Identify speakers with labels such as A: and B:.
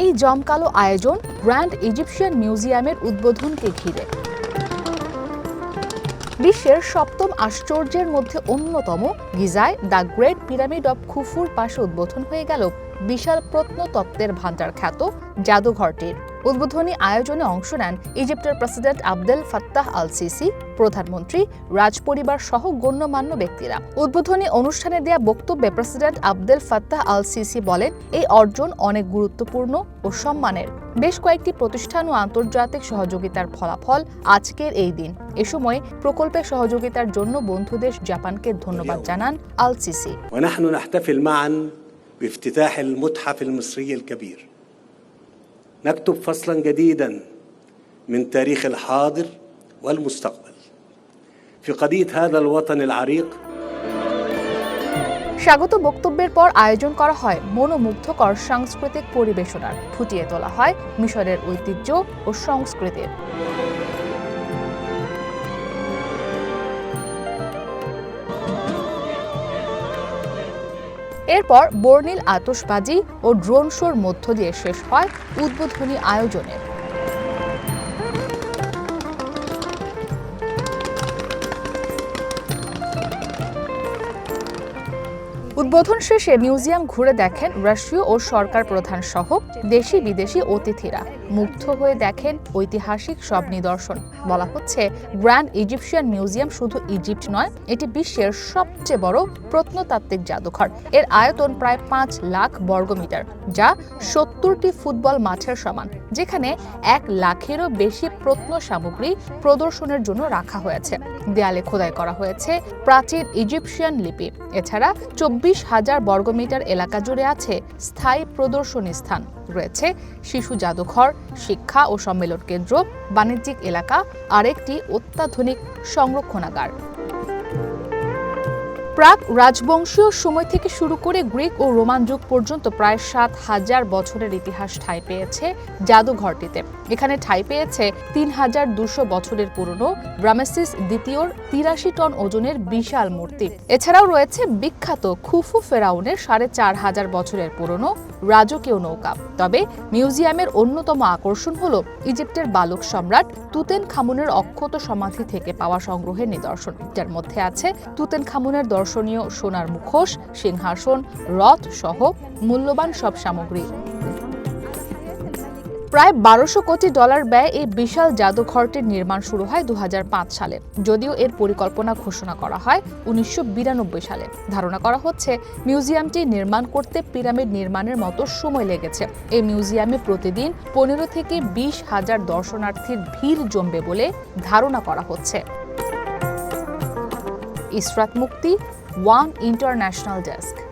A: এই জমকালো আয়োজন গ্র্যান্ড ইজিপশিয়ান মিউজিয়ামের উদ্বোধনকে ঘিরে। বিশ্বের সপ্তম আশ্চর্যের মধ্যে অন্যতম গিজায় দ্য গ্রেট পিরামিড অব খুফুর পাশে উদ্বোধন হয়ে গেল বিশাল প্রত্নতত্ত্বের ভাণ্ডার খ্যাত জাদুঘরটির। উদ্বোধনী আয়োজনে অংশ নেন ইজিপ্টের president Abdel Fattah Al Sisi প্রধানমন্ত্রী রাজপরিবার সহ গণ্যমান্য ব্যক্তিরা উদ্বোধনী অনুষ্ঠানে দেয়া বক্তব্যে president Abdel Fattah Al Sisi বলেন এই অর্জন অনেক গুরুত্বপূর্ণ ও সম্মানের বেশ কয়েকটি প্রতিষ্ঠান ও আন্তর্জাতিক সহযোগিতার ফলাফল আজকের এই দিন এ সময় প্রকল্পের সহযোগিতার জন্য বন্ধুদেশ জাপানকে ধন্যবাদ জানান আল সিসি
B: ونحن نحتفل معا بافتتاح المتحف المصري الكبير نكتب فصلا جديدا من تاريخ الحاضر والمستقبل في قضيه هذا الوطن العريق
A: স্বাগত বক্তব্যের পর আয়োজন করা হয় মনোমুগ্ধকর সাংস্কৃতিক পরিবেশনার ফুটিয়ে তোলা হয় মিশরের ঐতিহ্য ও সংস্কৃতির এরপর বর্ণিল আতশবাজি ও ড্রোন শোর মধ্য দিয়ে শেষ হয় উদ্বোধনী আয়োজনের। উদ্বোধন শেষে মিউজিয়াম ঘুরে দেখেন রাষ্ট্রীয় ও সরকার প্রধান সহ দেশি বিদেশি অতিথিরা। মুগ্ধ হয়ে দেখেন ঐতিহাসিক সব নিদর্শন। বলা হচ্ছে, গ্র্যান্ড ইজিপশিয়ান মিউজিয়াম শুধু ইজিপ্ট নয়, এটি বিশ্বের সবচেয়ে বড় প্রত্নতাত্ত্বিক জাদুঘর। এর আয়তন প্রায় পাঁচ লাখ বর্গমিটার যা সত্তরটি ফুটবল মাঠের সমান, যেখানে এক লাখেরও বেশি প্রত্ন সামগ্রী প্রদর্শনের জন্য রাখা হয়েছে। দেয়ালে খোদাই করা হয়েছে প্রাচীন ইজিপশিয়ান লিপি। এছাড়া চব্বিশ হাজার বর্গমিটার এলাকা জুড়ে আছে স্থায়ী প্রদর্শনী স্থান। রয়েছে শিশু জাদুঘর, শিক্ষা ও সম্মেলন কেন্দ্র, বাণিজ্যিক এলাকা আর একটি অত্যাধুনিক সংরক্ষণাগার। প্রাক রাজবংশীয় সময় থেকে শুরু করে গ্রিক ও রোমান যুগ পর্যন্ত প্রায় সাত হাজার বছরের ইতিহাস ঠাঁই পেয়েছে জাদুঘরটিতে। এখানে ঠাঁই পেয়েছে তিন হাজার দুশো বছরের পুরনো রামেসিস দ্বিতীয়র তিরাশি টন ওজনের বিশাল মূর্তি। এছাড়াও রয়েছে বিখ্যাত খুফু ফেরাউনের সাড়ে চার হাজার বছরের পুরনো রাজকীয় নৌকা। তবে মিউজিয়ামের অন্যতম আকর্ষণ হল ইজিপ্টের বালক সম্রাট তুতেন খামুনের অক্ষত সমাধি থেকে পাওয়া সংগ্রহের নিদর্শন। যার মধ্যে আছে তুতেন খামুনের দর্শনীয় সোনার মুখোশ, সিংহাসন, রথ সহ মূল্যবান সব সামগ্রী। প্রায় বারোশো কোটি ডলার ব্যয় এই বিশাল জাদুঘরটির নির্মাণ শুরু হয় দু সালে, যদিও এর পরিকল্পনা ঘোষণা করা হয় উনিশশো সালে। ধারণা করা হচ্ছে, মিউজিয়ামটি নির্মাণ করতে পিরামিড নির্মাণের মতো সময় লেগেছে। এই মিউজিয়ামে প্রতিদিন পনেরো থেকে বিশ হাজার দর্শনার্থীর ভিড় জমবে বলে ধারণা করা হচ্ছে। ইসরাত মুক্তি ওয়ান ইন্টারন্যাশনাল ডেস্ক